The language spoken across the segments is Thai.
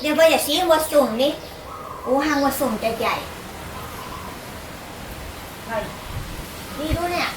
เดี๋ยวไปอย่าชี้วัดสุ่มนี่โอ้หางวัดสุ่มจะใหญ่เฮ้ยนี่ดูเนี่ย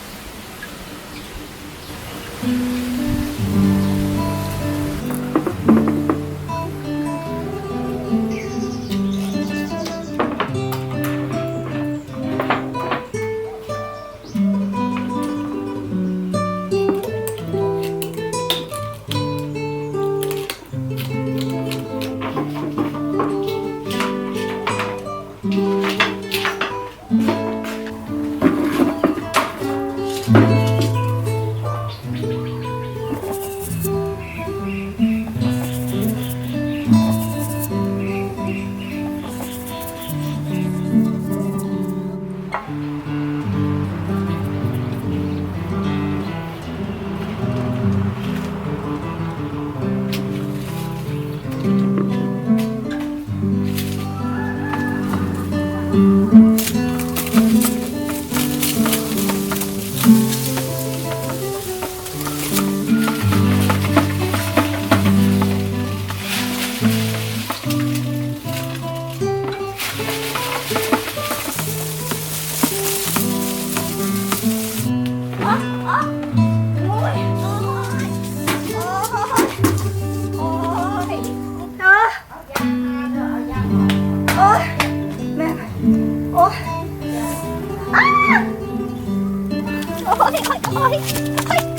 อ๋อ อ้ย